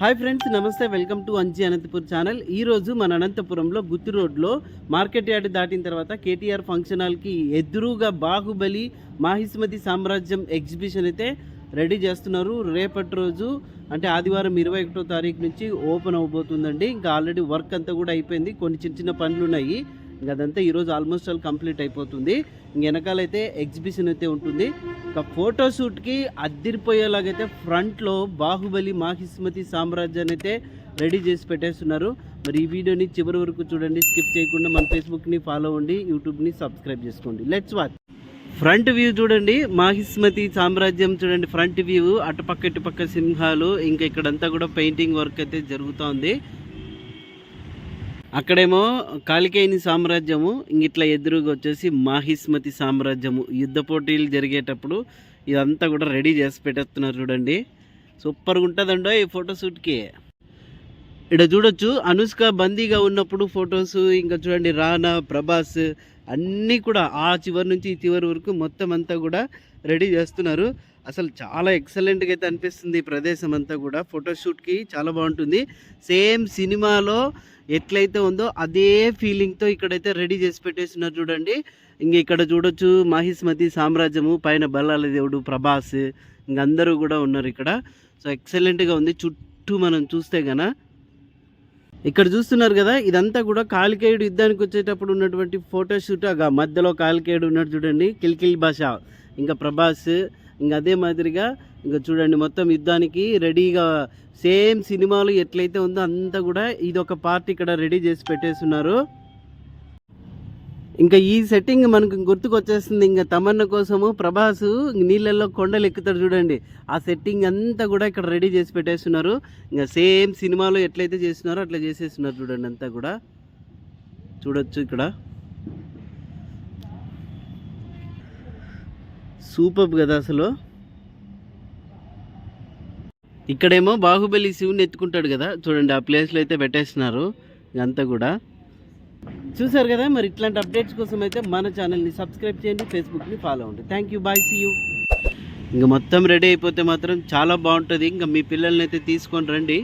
Hi friends namaste welcome to Anji Anantapur channel. ఈ రోజు మన అనంతపురంలో గుత్తి రోడ్లో మార్కెట్ యార్డ్ దాటిన తర్వాత కేటీఆర్ ఫంక్షన్ హాల్కి ఎదురుగా బాహుబలి మాహిస్మతి సామ్రాజ్యం ఎగ్జిబిషన్ అయితే రెడీ చేస్తున్నారు. రేపటి రోజు అంటే ఆదివారం ఇరవై ఒకటో తారీఖు నుంచి ఓపెన్ అవబోతుందండి. ఇంకా ఆల్రెడీ వర్క్ అంతా కూడా అయిపోయింది. కొన్ని చిన్న చిన్న పనులు ఉన్నాయి అదంతా ఈరోజు ఆల్మోస్ట్ ఆల్ కంప్లీట్ అయిపోతుంది. వెనకాలైతే ఎగ్జిబిషన్ అయితే ఉంటుంది. ఒక ఫోటోషూట్కి అద్దిరిపోయేలాగైతే ఫ్రంట్లో బాహుబలి మాహిస్మతి సామ్రాజ్యాన్ని అయితే రెడీ చేసి పెట్టేస్తున్నారు. మరి ఈ వీడియోని చివరి వరకు చూడండి. స్కిప్ చేయకుండా మన ఫేస్బుక్ని ఫాలో అవ్వండి. యూట్యూబ్ని సబ్స్క్రైబ్ చేసుకోండి. లెట్స్ వాచ్ ఫ్రంట్ వ్యూ చూడండి. మాహిస్మతి సామ్రాజ్యం చూడండి. ఫ్రంట్ వ్యూ అటుపక్క ఇటుపక్క సింహాలు ఇంకా ఇక్కడంతా కూడా పెయింటింగ్ వర్క్ అయితే జరుగుతోంది అక్కడేమో కాలికేయని సామ్రాజ్యము ఇంక ఇట్లా ఎదురుగా వచ్చేసి మాహిస్మతి సామ్రాజ్యము యుద్ధ పోటీలు జరిగేటప్పుడు ఇదంతా కూడా రెడీ చేసి పెట్టేస్తున్నారు చూడండి. సూపర్గా ఉంటుందండో ఈ ఫోటోషూట్కి. ఇక్కడ చూడొచ్చు అనుష్క బందీగా ఉన్నప్పుడు ఫొటోస్ ఇంకా చూడండి రానా ప్రభాస్ అన్నీ కూడా ఆ చివరి నుంచి ఈ చివరి వరకు మొత్తం అంతా కూడా రెడీ చేస్తున్నారు. అసలు చాలా ఎక్సలెంట్గా అయితే అనిపిస్తుంది ఈ ప్రదేశం అంతా కూడా. ఫోటోషూట్కి చాలా బాగుంటుంది. సేమ్ సినిమాలో ఎట్లయితే ఉందో అదే ఫీలింగ్తో ఇక్కడైతే రెడీ చేసి పెట్టేస్తున్నారు చూడండి. ఇంక ఇక్కడ చూడొచ్చు మహిస్మతి సామ్రాజ్యము పైన బల్లాల దేవుడు ప్రభాస్ ఇంకందరూ కూడా ఉన్నారు ఇక్కడ. సో ఎక్సలెంట్గా ఉంది. చుట్టూ మనం చూస్తే గన ఇక్కడ చూస్తున్నారు కదా ఇదంతా కూడా కాలికేయుడు యుద్ధానికి వచ్చేటప్పుడు ఉన్నటువంటి ఫోటోషూట్ ఆ మధ్యలో కాలికేయుడు ఉన్నాడు చూడండి కిల్కిల్ భాష ఇంకా ప్రభాస్ ఇంకా అదే మాదిరిగా ఇంకా చూడండి మొత్తం యుద్ధానికి రెడీగా సేమ్ సినిమాలు ఎట్లయితే ఉందో అంతా కూడా ఇది ఒక పార్ట్ ఇక్కడ రెడీ చేసి పెట్టేస్తున్నారు. ఇంకా ఈ సెట్టింగ్ మనకు గుర్తుకొచ్చేస్తుంది ఇంకా తమన్న కోసము ప్రభాస్ నీళ్ళల్లో కొండలు ఎక్కుతాడు చూడండి. ఆ సెట్టింగ్ అంతా కూడా ఇక్కడ రెడీ చేసి పెట్టేస్తున్నారు. ఇంకా సేమ్ సినిమాలో ఎట్లయితే చేస్తున్నారో అట్లా చేసేస్తున్నారు చూడండి అంతా కూడా. చూడొచ్చు ఇక్కడ. సూపర్ కదా అసలు ఇక్కడేమో బాహుబలి శివుని ఎత్తుకుంటాడు కదా. చూడండి ఆ ప్లేస్లో అయితే పెట్టేస్తున్నారు ఇదంతా కూడా. చూసారు కదా మరి ఇట్లాంటి అప్డేట్స్ కోసం అయితే మన ఛానల్ని సబ్స్క్రైబ్ చేయండి ఫేస్బుక్ని ఫాలో అవ్వండి. Thank you bye see you ఇంకా మొత్తం రెడీ అయిపోతే మాత్రం చాలా బాగుంటుంది. ఇంకా మీ పిల్లల్ని అయితే తీసుకొని రండి.